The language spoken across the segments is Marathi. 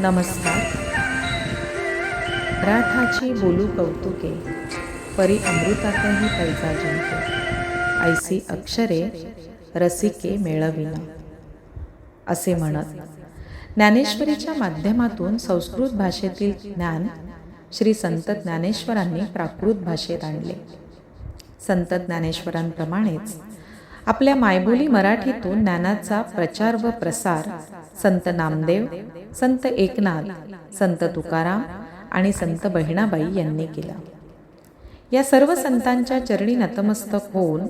नमस्कार. मराठाची बोलू कौतुके परी अमृतातही पैसा जिंके ऐसी अक्षरे रसिके मेळविन. असे म्हणत ज्ञानेश्वरीच्या माध्यमातून संस्कृत भाषेतील ज्ञान श्री संत ज्ञानेश्वरांनी प्राकृत भाषेत आणले. संत ज्ञानेश्वरांप्रमाणेच आपल्या मायबोली मराठीतून ज्ञानाचा प्रचार व प्रसार संत नामदेव संत एकनाथ संत तुकाराम आणि संत बहिणाबाई यांनी केला. या सर्व संतांच्या चरणी नतमस्तक होऊन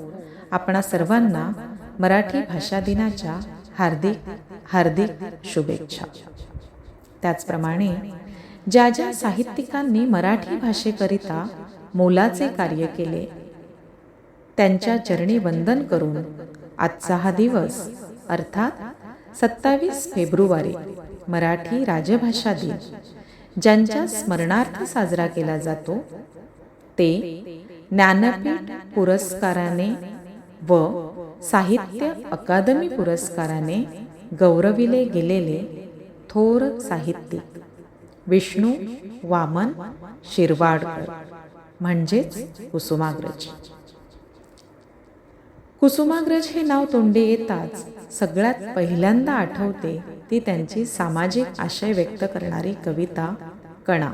आपणा सर्वांना मराठी भाषा दिनाच्या हार्दिक हार्दिक शुभेच्छा. त्याचप्रमाणे ज्या ज्या साहित्यिकांनी मराठी भाषेकरिता मोलाचे कार्य केले त्यांच्या चरणी वंदन करून आजचा हा दिवस अर्थात सत्तावीस फेब्रुवारी मराठी राजभाषा दिन ज्यांच्या स्मरणार्थ साजरा केला जातो ते ज्ञानपीठ पुरस्काराने व साहित्य अकादमी पुरस्काराने गौरविले गेलेले थोर साहित्यिक विष्णू वामन शिरवाडकर म्हणजेच कुसुमाग्रज. कुसुमाग्रज हे नाव तोंडे येताच सगळ्यात पहिल्यांदा आठवते ती त्यांची सामाजिक आशय व्यक्त करणारी कविता कणा.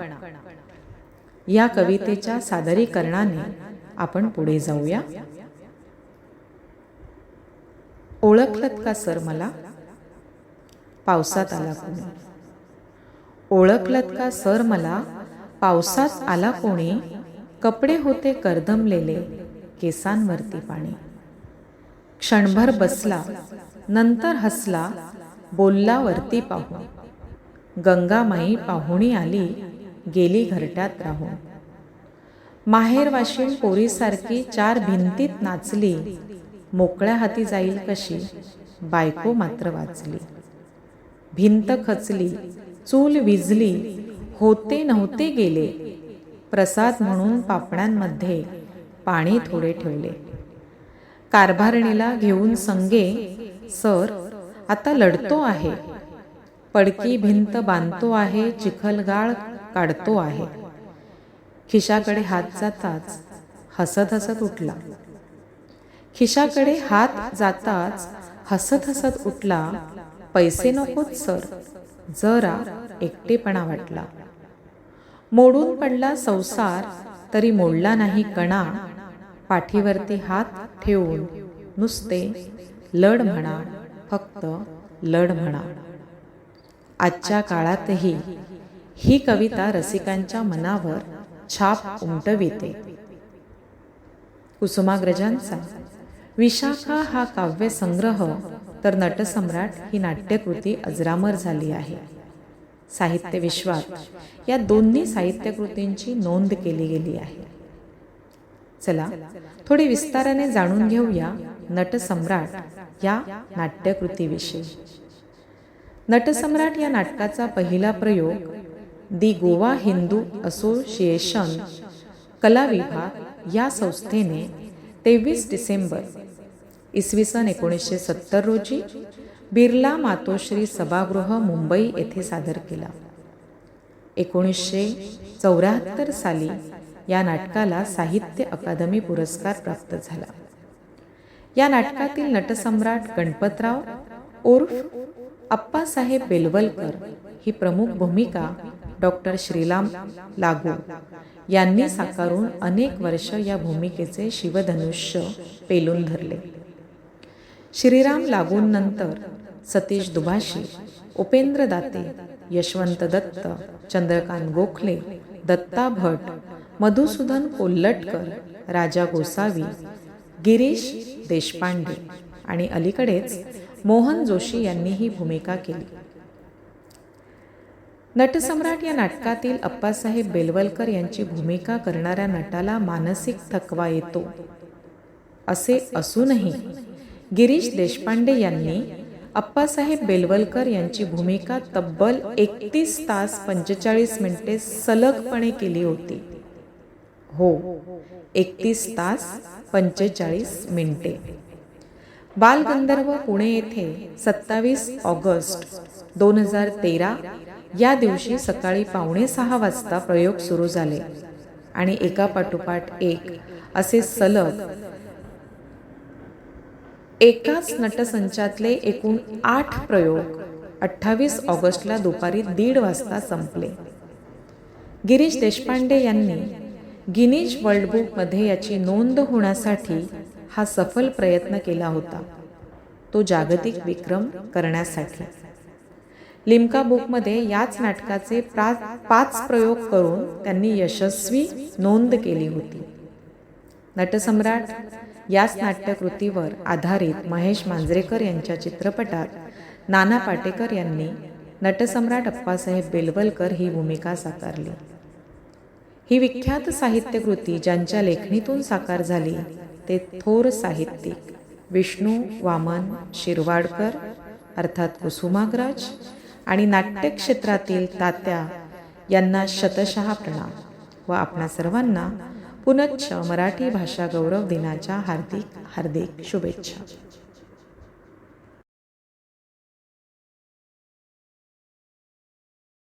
या कवितेच्या सादरीकरणाने आपण पुढे जाऊया. ओळखलत का सर मला? पावसात आला कोणी. ओळखलत का सर मला? पावसात आला कोणी. कपडे होते करदमलेले केसांवरती पाणी. क्षणभर बसला नंतर हसला बोलला वरती पाहून. गंगामाई पाहुणी आली गेली घरट्यात राहून. माहेरवाशी पोरीसारखी चार भिंतीत नाचली मोकळ्या हाती जाईल कशी बायको मात्र वाचली. भिंत खचली चूल विजली होते नव्हते गेले. प्रसाद म्हणून पापण्यांमध्ये पाणी थोडे ठेवले. कारभारणीला घेऊन संगे सर आता लढतो आहे. पडकी भिंत बांधतो आहे चिखलगाळ काढतो आहे. खिशाकडे हात जाताच हसत हसत उठला. खिशाकडे हात जाताच हसत हसत उठला पैसे नकोत सर. जरा एकटेपणा वाटला. मोडून पडला संसार तरी मोडला नाही कणा. पाठीवरती हात ठेवून नुसते लढ म्हणा फक्त लढ म्हणा. आजच्या काळातही ही कविता रसिकांच्या मनावर छाप उमटविते. कुसुमाग्रजांचा विशाखा हा काव्यसंग्रह तर नटसम्राट ही नाट्यकृती अजरामर झाली आहे. साहित्य विश्वात या दोन्ही साहित्यकृतींची नोंद केली गेली आहे. चला थोडे विस्ताराने जाणून घेऊया नटसम्राट या नाट्यकृतीविषयी. नटसम्राट या नाटकाचा पहिला प्रयोग दी गोवा हिंदू असोसिएशन कला विभाग या संस्थेने तेवीस डिसेंबर इसवी सन एकोणीसशे सत्तर रोजी बिर्ला मातोश्री सभागृह मुंबई येथे सादर केला. एकोणीसशे चौऱ्याहत्तर साली या नाटकाला साहित्य अकादमी पुरस्कार प्राप्त झाला. या नाटकातील नटसम्राट गणपतराव उर्फ अप्पासाहेब बेलवलकर ही प्रमुख भूमिका डॉक्टर श्रीराम लागू यांनी साकारून अनेक वर्ष या भूमिकेचे शिवधनुष्य पेलून धरले. श्रीराम लागूंनंतर सतीश दुभाषी उपेंद्र दाते यशवंत दत्त चंद्रकांत गोखले दत्ता भट मधुसूदन कोल्लटकर राजा गोसावी गिरीश देशपांडे आणि अलीकडेच मोहन जोशी यांनी ही भूमिका केली. नटसम्राट या नाटकातील अप्पासाहेब बेलवलकर यांची भूमिका करणाऱ्या नटाला मानसिक थकवा येतो. असे असूनही गिरीश देशपांडे यांनी अप्पासाहेब बेलवलकर यांची भूमिका तब्बल एकतीस तास पंचेचाळीस मिनिटे सलगपणे केली होती. हो एकतीस तास पंचेचाळीस मिनिटे. बालगंधर्व पुणे येथे सत्तावीस ऑगस्ट दोन हजार तेरा या दिवशी सकाळी पावणे सहा वाजता प्रयोग सुरू झाले आणि एका पाठोपाठ एक असे सलग एकाच नटसंचातले एकूण आठ प्रयोग अठ्ठावीस ऑगस्टला दुपारी दीड वाजता संपले. गिरीश देशपांडे यांनी गिनीज वर्ल्ड बुकमध्ये याची नोंद होण्यासाठी हा सफल प्रयत्न केला होता. तो जागतिक विक्रम करण्यासाठी. लिम्का बुकमध्ये याच नाटकाचे प्रा पाच प्रयोग करून त्यांनी यशस्वी नोंद केली होती. नटसम्राट याच नाट्यकृतीवर आधारित महेश मांजरेकर यांच्या चित्रपटात नाना पाटेकर यांनी नटसम्राट अप्पासाहेब बेलवलकर ही भूमिका साकारली. ही विख्यात साहित्यकृती ज्यांच्या लेखणीतून साकार झाली ते थोर साहित्यिक विष्णू वामन शिरवाडकर अर्थात कुसुमाग्रज आणि नाट्यक्षेत्रातील तात्या यांना शतशः प्रणाम व आपणा सर्वांना पुनच्च मराठी भाषा गौरव दिनाच्या हार्दिक हार्दिक शुभेच्छा.